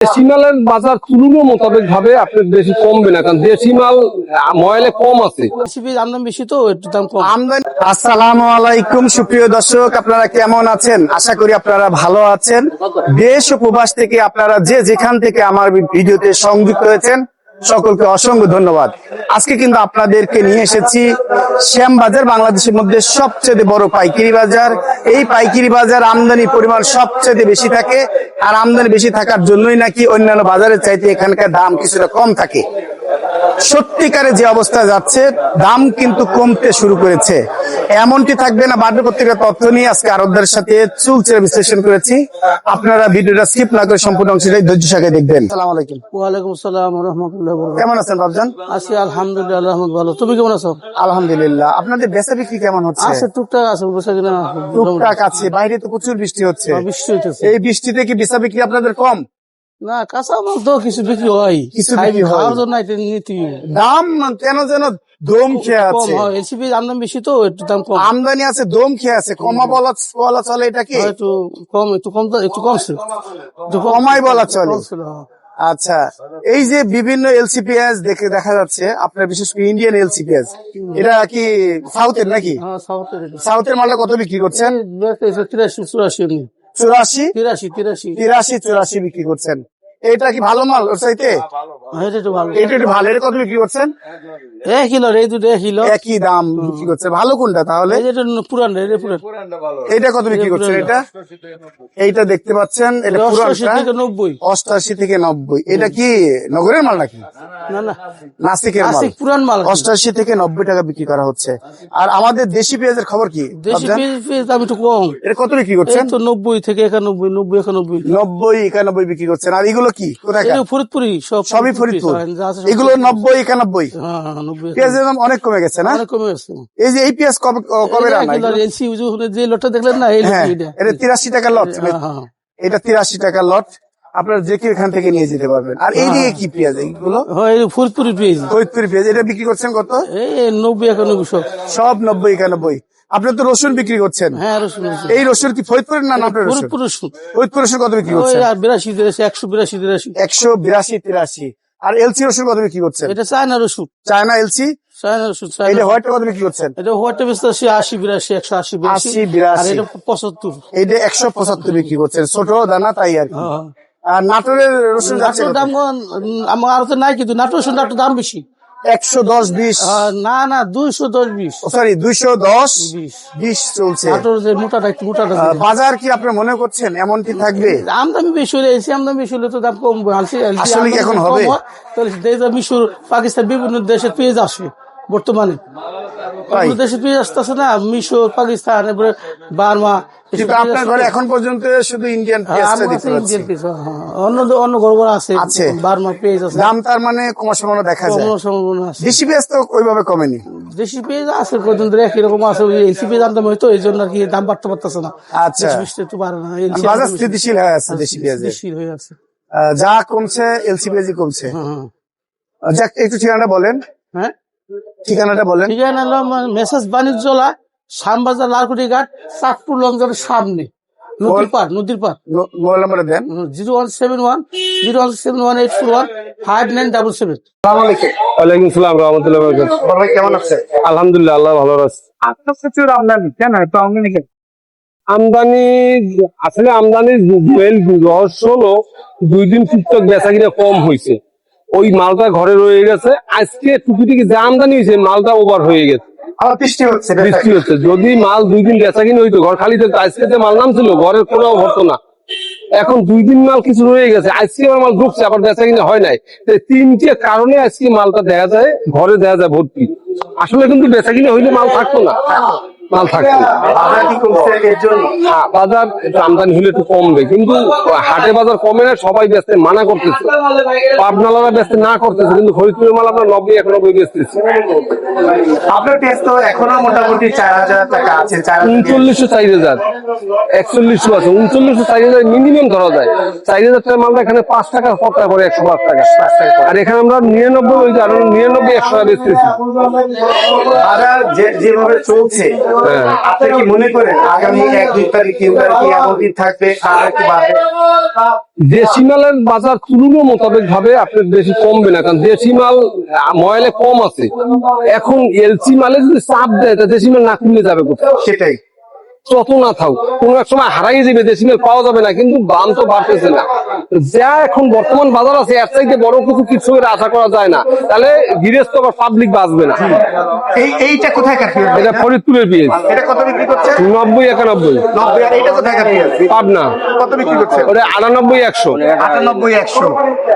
দেশি মালের বাজার তুলনা মোতাবেক ভাবে আপনার বেশি কমবে না কারণ দেশি মাল আহ, ময়লে কম আছে। আমদানি বেশি তো একটু দাম কম। আমদানি আসসালামু আলাইকুম সুপ্রিয় দর্শক আপনারা কেমন আছেন? আশা করি আপনারা ভালো আছেন। দেশ উপবাস থেকে আপনারা যে যেখান থেকে আমার ভিডিওতে সংযুক্ত হয়েছেন সকলকে অসংখ্য ধন্যবাদ। আজকে কিন্তু আপনাদেরকে নিয়ে এসেছি শ্যাম বাজার বাংলাদেশের মধ্যে সবচেয়ে বড় পাইকারি বাজার। এই পাইকারি বাজার আমদানি পরিমাণ সবচেয়ে বেশি থাকে, আর আমদানি বেশি থাকার জন্যই নাকি অন্যান্য বাজারের চাইতে এখানকার দাম কিছুটা কম থাকে। সত্যিকারে যে অবস্থা যাচ্ছে দাম কিন্তু কমতে শুরু করেছে। এমনটি থাকবে না বাড়বে পত্রিকার তথ্য নিয়ে আজকে আরবদের সাথে চুলচেরা বিশ্লেষণ করেছি। আপনারা ভিডিওটা স্কিপ না করে সম্পূর্ণ অংশটাই ধৈর্য সাথে দেখবেন। সালাম আলাইকুম। ওয়ালাইকুম আসসালাম রহমতুল্লাহ কেমন আছেন বাবজান আছি আলহামদুলিল্লাহ ভালো। তুমি কেমন আছো? আলহামদুলিল্লাহ। আপনাদের বেচা বিক্রি কেমন হচ্ছে? আছে টুকটাক আছে কিনা? টুকটাক আছে বাইরে তো প্রচুর বৃষ্টি হচ্ছে। বৃষ্টি হইতেছে। এই বৃষ্টিতে কি বেচা বিক্রি আপনাদের কম? না কাঁচা মাল তো কিছু বিক্রি হয়। কিছু বিক্রি খাওয়ার জন্য এটা নিতে দাম কেন যেন দম খেয়ে আছে। হয়। আমদানি বেশি তো একটু দাম কম। আমদানি আছে দম খেয়ে আছে। কমা বলা বলা চলে একটু কম একটু কম একটু কমছে একটু কমাই বলা চলে। হ্যাঁ। আচ্ছা এই যে বিভিন্ন এলসিপিএস দেখে দেখা যাচ্ছে আপনার বিশেষ করে ইন্ডিয়ান এলসিপিএস এটা কি সাউথের নাকি? হ্যাঁ সাউথের মালটা কত বিক্রি করছেন? চুরাশি। চুরাশি? তিরাশি তিরাশি। তিরাশি চুরাশি বিক্রি করছেন। এটা কি ভালো মাল ওর চাইতে? হ্যাঁ, এটা একটু ভালো। এটা একটু ভালো এটা কত বিক্রি করছেন? এক কিলো এই দুটো এক কিলো একই দাম বিক্রি করছে। ভালো কোনটা তাহলে? পুরান এটা কত বিক্রি করছেন এটা? এইটা দেখতে পাচ্ছেন এটা অষ্টআশি থেকে নব্বই। অষ্টাশি থেকে নব্বই। এটা কি নগরের মাল নাকি? না না নাসিকের। মাল। পুরান মাল। অষ্টাশি থেকে নব্বই টাকা বিক্রি করা হচ্ছে। আর আমাদের দেশি পেঁয়াজের খবর কি? দেশি পেঁয়াজ পেঁয়াজ দাম একটু কম। এটা কত বিক্রি করছেন? তো নব্বই থেকে একানব্বই নব্বই একানব্বই। নব্বই একানব্বই বিক্রি করছেন। আর এগুলো কি? ফরিদপুরি সবই ফরিদপুর হ্যাঁ, যা আছে সব এগুলো নব্বই একানব্বই। হ্যাঁ, হ্যাঁ, পেঁয়াজের দাম অনেক কমে গেছে না? কমে গেছে। এই যে এই পেঁয়াজ কবে কবে যে এগুলো? লোটটা দেখলেন না হ্যাঁ এটা তিরাশি টাকা লট হ্যাঁ, হ্যাঁ। এটা তিরাশি টাকা লট আপনার যে কেউ এখান থেকে নিয়ে যেতে পারবেন। আর এই দিকে কি পেঁয়াজ এইগুলো হ্যাঁ, এই ফরিদপুরি পেঁয়াজ। ফরিদপুরি পেঁয়াজ এটা বিক্রি করছেন কত? নব্বই একানব্বই সব। সব নব্বই একানব্বই। আপনি তো রসুন বিক্রি করছেন। হ্যাঁ। এই রসুন কি ফরিদপুরের না আপনার ফরিদপুর রসুন। ফরিদপুর রসুন কত বিক্রি করছেন? বিরাশি তিরাশি একশো বিরাশি তিরাশি। একশো বিরাশি তিরাশি। আর এলসি রসুন কত বিক্রি করছেন? এটা চায়না রসুন। China LC? চায়না রসুন এটা হোয়াইট কত বিক্রি করছেন? এটা বেচতেছি আশি বিরাশি একশো আশি বিরাশি। আশি, বিরাশি। আর এটা পঁচাত্তর। এইটা একশো পঁচাত্তর বিক্রি করছেন। ছোট দানা তাই আর হ্যাঁ। আর নাটোরের রসুন দাম আমার আর তো নাই কিন্তু নাটোর রসুন দাম বেশি। একশো দশ বিশ। না না দুইশো দশ বিশ। সরি দুইশো দশ বিশ। চলছে। মোটাটা একটু মোটাটা বাজার কি আপনি মনে করছেন? এমনটি থাকবে? আমদামি বেশি হলে এসি আমদামি বেশি হলে তো দাম আলসি আসলে এখন কম হবে? তাহলে মিশর পাকিস্তান বিভিন্ন দেশে পেঁয়াজ আসবে বর্তমানে। দেশে পেঁয়াজ আসতেছে না। মিশর পাকিস্তান এরপরে বার্মা কিন্তু আপনার ঘরে এখন পর্যন্ত শুধু ইন্ডিয়ান হ্যাঁ, ইন্ডিয়ান হ্যাঁ, হ্যাঁ। অন্য অন্য আছে আছে। বার্মা পেঁয়াজ আছে। দাম তার মানে কমার সম্ভাবনা দেখা যায়। সম্ভাবনা আছে। দেশি পেঁয়াজ তো ওইভাবে কমেনি। দেশি পেঁয়াজ আছে পর্যন্ত একই রকম আছে। এলসি পেঁয়াজ হয়তো এই জন্য কি দাম বাড়তে পারতেছে না। আচ্ছা। একটু বাড়ে না। বাজার স্থিতিশীল হয়ে আছে দেশি বেশি হয়ে আছে। যা কমছে এলসি পেঁয়াজই কমছে। যাক একটু ঠিকানাটা বলেন। হ্যাঁ? ঠিকানাটা বলেন। ঠিকানা মেসেজ বাণিজ্যলা শ্যামবাজার লালকুটি ঘাট চাঁদপুর লঞ্চের সামনে। নদীর পার নদীর পার মোবাইল নাম্বারটা দেন। Zero one seven one zero one seven one eight four one five nine double seven. ওয়ালাইকুম সালাম রহমতুল্লাহ বরকাত কেমন আছে? আলহামদুলিল্লাহ আল্লাহ ভালো আছে। আপনার প্রচুর আমদানি কেন? এত আমদানি কেন? আমদানি আসলে আমদানির রহস্য হলো দুই দিন টুকটাক বেচা কিনা কম হয়েছে ওই মালটা ঘরে রয়ে গেছে। আজকে টুকিটিকি যে আমদানি হয়েছে মালটা ওভার হয়ে গেছে। বৃষ্টি হচ্ছে বৃষ্টি হচ্ছে। যদি মাল দুই দিন বেচা কিনে হইতো ঘর খালি থাকতো আজকে যে মাল নামছিল ঘরের কোনো হতো না। এখন দুই দিন মাল কিছু রয়ে গেছে আজকে আমার মাল ঢুকছে আবার বেচা কিনে হয় নাই। তিনটে কারণে আজকে মালটা দেখা যায় ঘরে দেয়া যায় ভর্তি। আসলে কিন্তু বেচা কিনে হইলে মাল থাকতো না। মাল থাকতো। বাজার হ্যাঁ, আমদানি হলে একটু কমবে। কিন্তু হাটে বাজার কমে না সবাই ব্যস্ত মানা করতেছে। পাবনালারা ব্যস্ত না করতেছে কিন্তু ফরিদপুরের মাল আমরা নব্বই একানব্বই বেচতেছি। আপনার পেঁয়াজ তো এখনও মোটামুটি চার হাজার টাকা আছে উনচল্লিশশো চার হাজার একচল্লিশশো আছে উনচল্লিশশো চার হাজার মিনিমাম ধরা যায়। চার হাজার টাকার মালটা এখানে পাঁচ টাকা করে একশো পাঁচ টাকা। আর এখানে আমরা নিরানব্বই ওই নিরানব্বই একশো টাকা বেচতেছি। যেভাবে চলছে। আপনি কি মনে করেন আগামী এক দুই তারিখ থাকবে? আর একটু বাড়বে? দেশি মালের বাজার তুলনা মোতাবেক ভাবে আপনার বেশি কমবে না কারণ দেশি মাল ময়লে কম আছে। এখন এলসি মালে যদি চাপ দেয় তা দেশি মাল না কমে যাবে কোথায়? সেটাই। যত না থাক কোন এক সময় হারাই যাবে দেশি মাল পাওয়া যাবে না কিন্তু দাম তো বাড়তেছে না। যা এখন বর্তমান বাজার আছে এর চাইতে বড় কিছু কৃষকের আশা করা যায় না। তাহলে গৃহস্থ বা পাবলিক বাঁচবে না। এই এইটা কোথায় এটা ফরিদপুরের পেঁয়াজ এটা কত বিক্রি করছে? নব্বই একানব্বই। আর এইটা কোথায় পাবনা। কত বিক্রি করছে? ওটা আটানব্বই একশো। আটানব্বই একশো।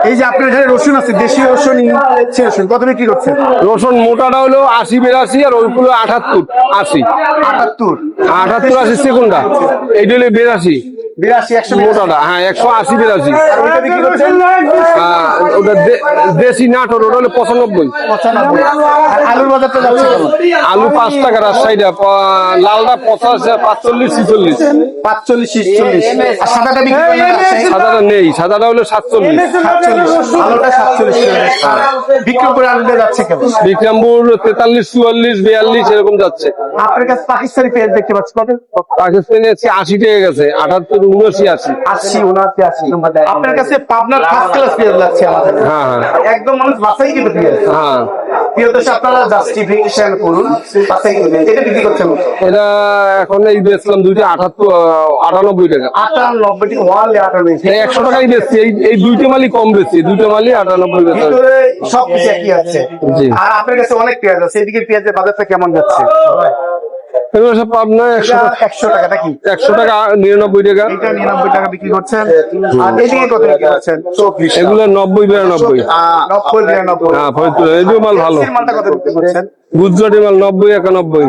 এই যে আপনার এখানে রসুন আছে রসুন রসুন কত বিক্রি করছে? রসুন মোটাটা হলো আশি বিরাশি আর ওইগুলো আঠাত্তর আশি। আটাত্তর। আঠাত্তর আশি সেকেন্ডটা এইটা হলো বিরাশি। মোটাটা হ্যাঁ একশো আশি বিরাশি। আর ওইটা বিক্রি করছেন? আহ, ওটা দেশি নাটোর ওটা হলো পঁচানব্বই। পঁচানব্বই। আলুর বাজারটা আলু পাঁচ টাকা রাজশাহীটা লালটা পঞ্চাশ পাঁচচল্লিশ ছিচল্লিশ। পাঁচচল্লিশ ছিচল্লিশ। সাদাটা বিক্রি সাদাটা নেই সাদাটা হলো সাতচল্লিশ। সাতচল্লিশ। আলুটা সাতচল্লিশ বিক্রমপুরে আলুটা যাচ্ছে কেমন? বিক্রমপুর তেতাল্লিশ চুয়াল্লিশ বিয়াল্লিশ এরকম যাচ্ছে। আপনার কাছে পাকিস্তানি পেঁয়াজ দেখতে পাচ্ছি কত? পাকিস্তানে আশি টাকা গেছে আঠাত্তর উনআশি আশি। আশি উনআশি আশি। আপনার কাছে পাবনার ফার্স্ট ক্লাস পেঁয়াজ লাগছে আমাদের। হ্যাঁ হ্যাঁ। একদম মানুষ বাসাই কিন্তু পেঁয়াজ হ্যাঁ। প্রিয় আপনারা জাস্টিফিকেশন করুন বাসাই কিন্তু এটা বিক্রি করছেন এটা এখন এই বেচলাম দুইটা আঠাত্তর আটানব্বই টাকা। আটানব্বই থেকে আটানব্বই একশো টাকাই বেচছি। এই এই দুইটা মালই কম বেচছি। দুইটা মালই আটানব্বই বেচা ভিতরে সবকিছু একই আছে। আর আপনার কাছে অনেক পেঁয়াজ আছে। এদিকে পেঁয়াজের বাজারটা কেমন যাচ্ছে? এগুলো সব পাবনা একশো একশো টাকা নাকি একশো টাকা নিরানব্বই টাকা। এটা নিরানব্বই টাকা বিক্রি করছেন। আর এদিকে কত বিক্রি করছেন? এগুলো নব্বই বিরানব্বই। নব্বই বিরানব্বই। হ্যাঁ ফরিদপুর। মাল ভালো। মালটা কত বিক্রি করছেন? গুজরাটি মাল নব্বই একানব্বই।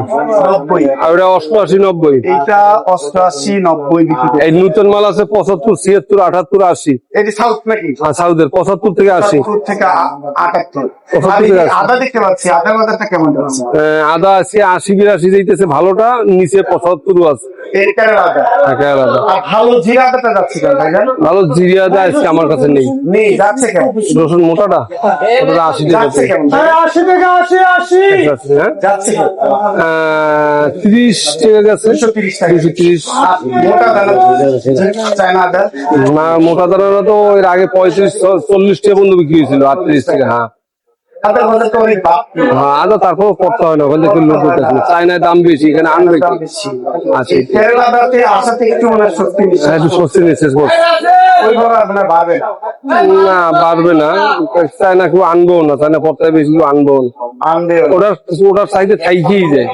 নব্বই। আর ওটা অষ্টআশি নব্বই। এইটা অষ্টআশি নব্বই এই নতুন মাল আছে পঁচাত্তর ছিয়াত্তর আটাত্তর আশি। এটি সাউথ নাকি? সাউথের পঁচাত্তর থেকে আশি। থেকে আটাত্তর। আদা দেখতে পাচ্ছি। আদার কেমন আদা আছে আশি বিরাশি যাইতেছে ভালোটা নিচে পঁচাত্তর আছে। ভালো আজকে আমার কাছে নেই। রসুন মোটাটা? ওটা আশি টাকা আশি টাকা আশি আশি। তিরিশ টাকা গেছে। দুশো তিরিশ না মোটা দানাটা তো এর আগে পঁয়ত্রিশ চল্লিশ টাকা পর্যন্ত বিক্রি হয়েছিল আটত্রিশ টাকা হ্যাঁ। আদা তারপর করতে হয় না ওখান থেকে লোক করতেছে চায়নায় দাম বেশি এখানে আনবে কি আচ্ছা। এই আসাতে একটু মনে স্বস্তি বেশি হ্যাঁ, একটু স্বস্তি নিচ্ছে না পারবে না। চায়না কেউ আনব না চায়না পর্যায়ে বেশি কেউ আনব না। ওটার ওটার সাইডে থাইকেই যায়।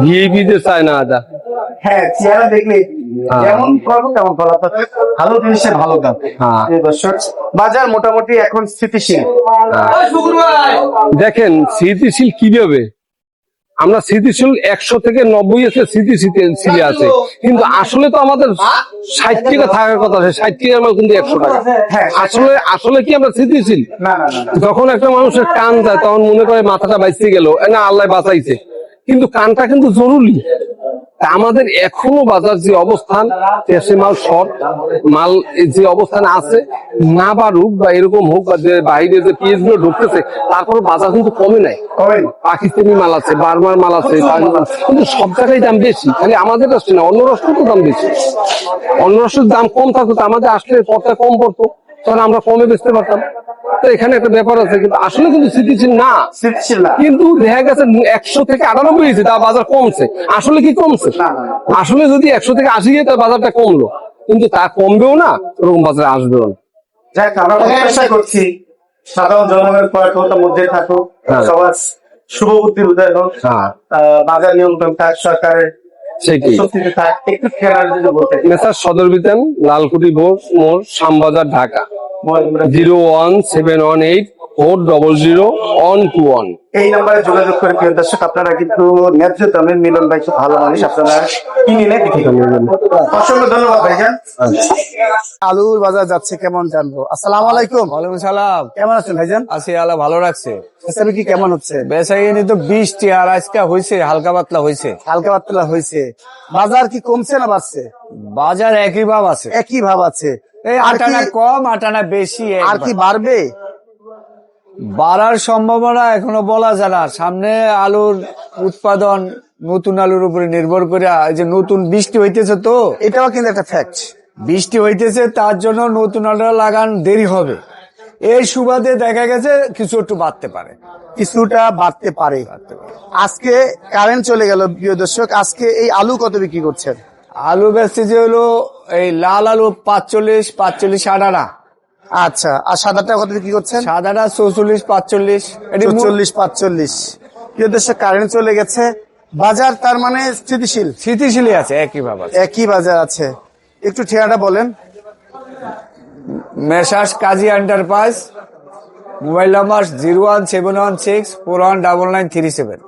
ভিআইপি চায়না আদা। হ্যাঁ চেহারা দেখলে হ্যাঁ। যেমন তেমন ভালো জিনিসের ভালো দাম। হ্যাঁ। দর্শক বাজার মোটামুটি এখন স্থিতিশীল। দেখেন স্থিতিশীল কীভাবে আমরা স্মৃতিশীল একশো থেকে নব্বই আছে স্থিতিশীল আছে। কিন্তু আসলে তো আমাদের ষাট টাকা থাকার কথা আছে। ষাট টাকার মাল কিন্তু একশো টাকা। হ্যাঁ। আসলে আসলে কি আমরা না। যখন একটা মানুষের কান যায় তখন মনে করে মাথাটা বাইচে গেল না আল্লাহ বাঁচাইছে। কিন্তু কানটা কিন্তু জরুরি। আমাদের এখনও বাজার যে অবস্থান দেশে মাল শর্ট মাল যে অবস্থান আছে না বাড়ুক বা এরকম হোক বা যে বাইরে যে পিএসগুলো ঢুকতেছে তারপর বাজার কিন্তু কমে নাই। পাকিস্তানি মাল আছে বার্মার মাল আছে। কিন্তু সব জায়গায় দাম বেশি খালি আমাদের রাষ্ট্রে না অন্য রাষ্ট্রে তো দাম বেশি। অন্য রাষ্ট্রের দাম কম থাকতো আমাদের আসলে পথটা কম পড়তো তখন আমরা কমে বেচতে পারতাম। তো এখানে একটা ব্যাপার আছে কিন্তু আসলে কিন্তু স্থিতিশীল না। স্থিতিশীল না। কিন্তু দেখা গেছে একশো থেকে আটানব্বই হয়েছে তার বাজার কমছে। আসলে কি কমছে? আসলে যদি একশো থেকে আশি গিয়ে তার বাজারটা কমলো কিন্তু তা কমবেও না ওরকম বাজারে আসবেও না। আমরা করছি সাধারণ জনগণের কয়েকটা মধ্যে থাকুক হ্যাঁ। সবার শুভ বুদ্ধির উদয় হোক হ্যাঁ। বাজার নিয়ন্ত্রণ থাক সরকারের সদর বিতান লালকুটি বোস মোড় Shyambazar Dhaka. Zero one seven one eight four double zero one two one. এই নাম্বারে যোগাযোগ করে প্রিয় দর্শক আপনারা কিন্তু ন্যায্য দামে মিলন ভাই খুব ভালো মানুষ আপনারা কিনে নিয়ে বিক্রি করবেন। অসংখ্য ধন্যবাদ ভাইজান। আলুর বাজার যাচ্ছে কেমন জানব? আসসালামু আলাইকুম। ওয়ালাইকুম সালাম। কেমন আছেন ভাইজান? আছি আল্লাহ ভালো রাখছে। কি কেমন হচ্ছে? বেসাইনি তো বৃষ্টি আর আজকে হয়েছে হালকা পাতলা হয়েছে হালকা পাতলা হয়েছে বাজার কি কমছে না বাড়ছে? বাজার একই ভাব আছে। একই ভাব আছে। এই আটানা কম আটানা বেশি আর কি বাড়বে? বাড়ার সম্ভাবনা এখনও বলা যায় না। সামনে আলুর উৎপাদন নতুন আলুর উপরে নির্ভর করে যে নতুন বৃষ্টি হইতেছে তো। এটাও কিন্তু একটা ফ্যাক্ট বৃষ্টি হইতেছে তার জন্য নতুন আলু লাগান দেরি হবে। এই সুবাদে দেখা গেছে কিছু একটু বাড়তে পারে। কিছুটা বাড়তে পারে। আজকে কারেন্ট চলে গেল প্রিয় দর্শক। আজকে এই আলু কত বিক্রি করছেন? আলু বেচছে যে হলো এই লাল আলু পাঁচচল্লিশ পাঁচচল্লিশ আটানা আচ্ছা আর সাদাটা কত বিক্রি করছেন? সাদাটা চৌচল্লিশ পাঁচচল্লিশ। চল্লিশ পাঁচচল্লিশ। দর্শক কারেন্ট চলে গেছে। বাজার তার মানে স্থিতিশীল? স্থিতিশীলই আছে একই ভাবে একই বাজার আছে। একটু ঠিকানাটা বলেন। Messrs Kazi enterprise mobile number zero one seven one six four one double nine three seven.